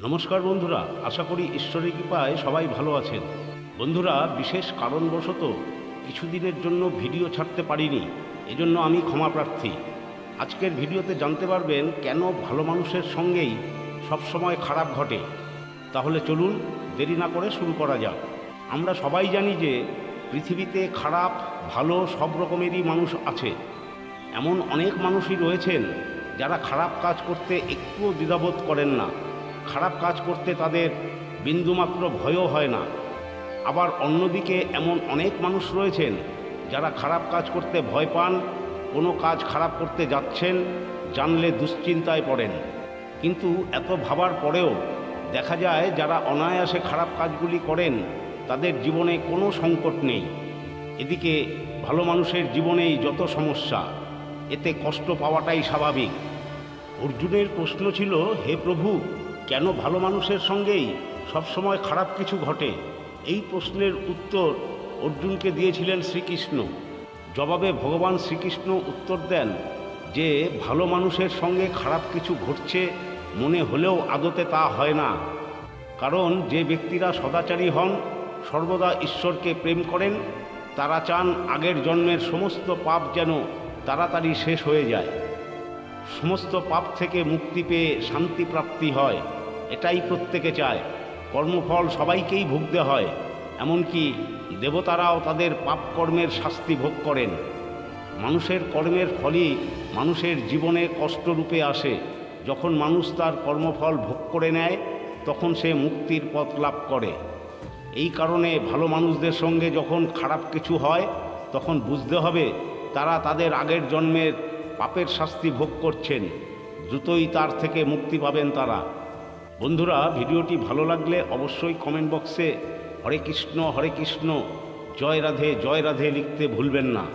নমস্কার বন্ধুরা, আশা করি ঈশ্বরের কৃপায় সবাই ভালো আছেন। বন্ধুরা, বিশেষ কারণবশত কিছুদিনের জন্য ভিডিও ছাড়তে পারিনি, এজন্য আমি ক্ষমা প্রার্থী। আজকের ভিডিওতে জানতে পারবেন কেন ভালো মানুষের সঙ্গেই সবসময় খারাপ ঘটে। তাহলে চলুন দেরি না করে শুরু করা যাক। আমরা সবাই জানি যে পৃথিবীতে খারাপ, ভালো সব রকমেরই মানুষ আছে। এমন অনেক মানুষই রয়েছেন যারা খারাপ কাজ করতে একটুও দ্বিধাবোধ করেন না। খারাপ কাজ করতে তাদের বিন্দুমাত্র ভয়ও হয় না। আবার অন্যদিকে এমন অনেক মানুষ রয়েছেন, যারা খারাপ কাজ করতে ভয় পান, কোনো কাজ খারাপ করতে যাচ্ছেন, জানলে দুশ্চিন্তায় পড়েন। কিন্তু এত ভাবার পরেও দেখা যায় যারা অনায়াসে খারাপ কাজগুলি করেন, তাদের জীবনে কোনো সংকট নেই। এদিকে ভালো মানুষের জীবনেই যত সমস্যা, এতে কষ্ট পাওয়াটাই স্বাভাবিক। অর্জুনের প্রশ্ন ছিল, হে প্রভু কেন ভালো মানুষের সঙ্গেই সবসময় খারাপ কিছু ঘটে? এই প্রশ্নের উত্তর অর্জুনকে দিয়েছিলেন শ্রীকৃষ্ণ। জবাবে ভগবান শ্রীকৃষ্ণ উত্তর দেন যে, ভালো মানুষের সঙ্গে খারাপ কিছু ঘটছে মনে হলেও আদতে তা হয় না। কারণ যে ব্যক্তিরা সদাচারী হন, সর্বদা ঈশ্বরকে প্রেম করেন, তারা চান আগের জন্মের সমস্ত পাপ যেন তাড়াতাড়ি শেষ হয়ে যায়। সমস্ত পাপ থেকে মুক্তি পেয়ে শান্তি প্রাপ্তি হয়। এটাই প্রত্যেকে চায়। কর্মফল সবাইকেই ভুগতে হয়। এমনকি দেবতারাও তাদের পাপ কর্মের শাস্তি ভোগ করেন। মানুষের কর্মের ফলই মানুষের জীবনে কষ্টরূপে আসে। যখন মানুষ তার কর্মফল ভোগ করে নেয়, তখন সে মুক্তির পথ লাভ করে। এই কারণে ভালো মানুষদের সঙ্গে যখন খারাপ কিছু হয়, তখন বুঝতে হবে তারা তাদের আগের জন্মের পাপের শাস্তি ভোগ করছেন, দ্রুতই তার থেকে মুক্তি পাবেন তারা। বন্ধুরা, ভিডিওটি ভালো লাগলে অবশ্যই কমেন্ট বক্সে হরে কৃষ্ণ হরে কৃষ্ণ, জয় রাধে জয় রাধে লিখতে ভুলবেন না।